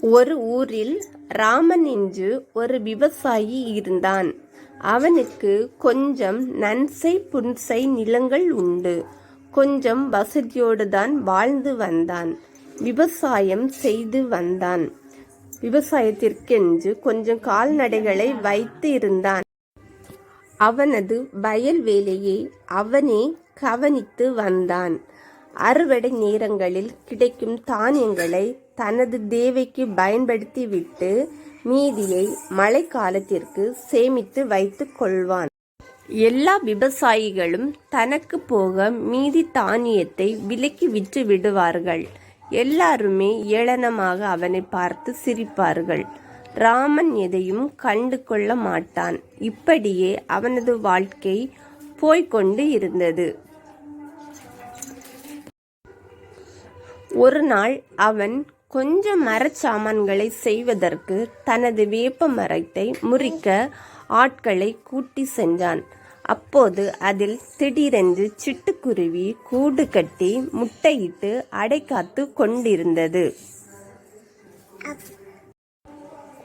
ஒரு ஊரில் ராமன் என்று ஒரு விவசாயி இருந்தான். அவனுக்கு கொஞ்சம் நன்சை புன்சை நிலங்கள் உண்டு. கொஞ்சம் வசதியோடு தான் வாழ்ந்து வந்தான். விவசாயம் செய்து வந்தான். விவசாயத்திற்கென்று கொஞ்சம் கால்நடைகளை வைத்து இருந்தான். அவனது வயல் வேலையை அவனே கவனித்து வந்தான். அறுவடை நேரங்களில் கிடைக்கும் தானியங்களை தனது தேவைக்கு பயன்படுத்திவிட்டு மீதியை மழைக்காலத்திற்கு சேமித்து வைத்துக் கொள்வான். எல்லா விவசாயிகளும் தனக்கு போக மீதி தானியத்தை விலைக்கு விற்று விடுவார்கள். எல்லாருமே ஏளனமாக அவனை பார்த்து சிரிப்பார்கள். ராமன் எதையும் கண்டு கொள்ள மாட்டான். இப்படியே அவனது வாழ்க்கை போய்கொண்டு இருந்தது. ஒரு நாள் அவன் கொஞ்ச மரச்சாமான்களை செய்வதற்கு தனது வேப்ப மரத்தை முறிக்க ஆட்களை கூட்டி சென்றான். அப்போது அதில் திடீரென்று சிட்டுக்குருவி கூடு கட்டி முட்டையிட்டு அடைகாத்துக் கொண்டிருந்தது.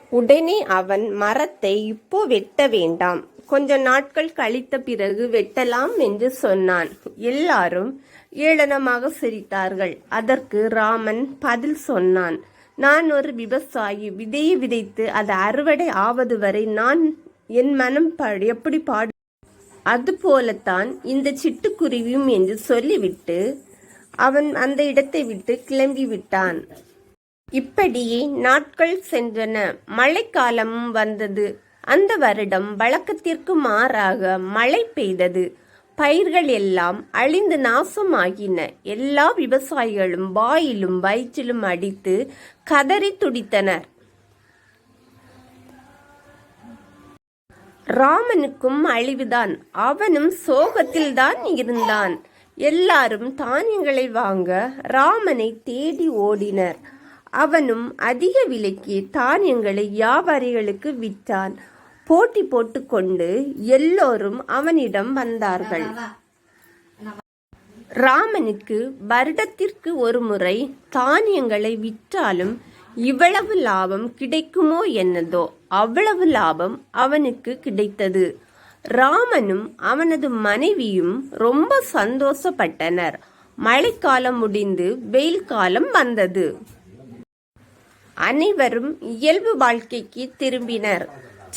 உடனே அவன் மரத்தை இப்போ வெட்ட வேண்டாம். கொஞ்ச நாட்கள் கழித்த பிறகு வெட்டலாம் என்று சொன்னான். எல்லாரும் ஏளனமாக சிரித்தார்கள். அதற்கு ராமன் பதில் சொன்னான் நான் ஒரு விவசாயி. விதையை விதைத்து அது அறுவடை ஆவது வரை நான் என் மனம் எப்படி பாடு அதுபோலத்தான் இந்த சிட்டுக்குருவியும் என்று சொல்லிவிட்டு அவன் அந்த இடத்தை விட்டு கிளம்பி விட்டான். இப்படியே நாட்கள் சென்றன. மழைக்காலமும் வந்தது. அந்த வருடம் வழக்கத்திற்கு மாறாக மழை பெய்தது. பயிர்கள் எல்லாம் அழிந்து நாசமாகின. எல்லா விவசாயிகளும் வாயிலும் வயிற்றிலும் அடித்து கதறித் துடித்தனர். ராமனுக்கும் அழிவுதான். அவனும் சோகத்தில்தான் இருந்தான். எல்லாரும் தானியங்களை வாங்க ராமனை தேடி ஓடினர். அவனும் அதிக விலைக்கு தானியங்களை வியாபாரிகளுக்கு விற்றான். போட்டி போட்டுக்கொண்டு எல்லோரும் அவனிடம் வந்தார்கள். ராமனுக்கு வருடத்திற்கு ஒரு முறை தானியங்களை விற்றாலும் இவ்வளவு லாபம் கிடைக்குமோ என்னதோ அவ்வளவு லாபம் அவனுக்கு கிடைத்தது. ராமனும் அவனது மனைவியும் ரொம்ப சந்தோஷப்பட்டனர். மழைக்காலம் முடிந்து வெயில் காலம் வந்தது. அனைவரும் இயல்பு வாழ்க்கைக்கு திரும்பினர்.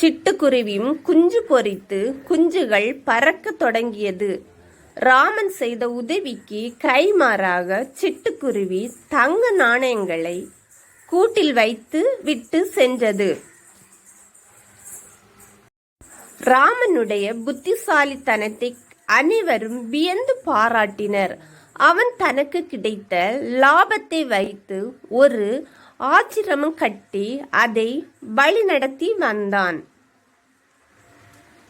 சிட்டுக்குருவியும் குஞ்சு பொறித்து குஞ்சுகள் பறக்கத் தொடங்கியது. ராமன் செய்த உதவிக்கு கைமாறாக சிட்டுக்குருவி தங்க நாணயங்களை கூட்டில் வைத்து விட்டு சென்றது. ராமனுடைய புத்திசாலித்தனத்தை அனைவரும் வியந்து பாராட்டினர். அவன் தனக்கு கிடைத்த லாபத்தை வைத்து ஒரு ஆச்சிரமம் கட்டி அதை வழிநடத்தி வந்தான்.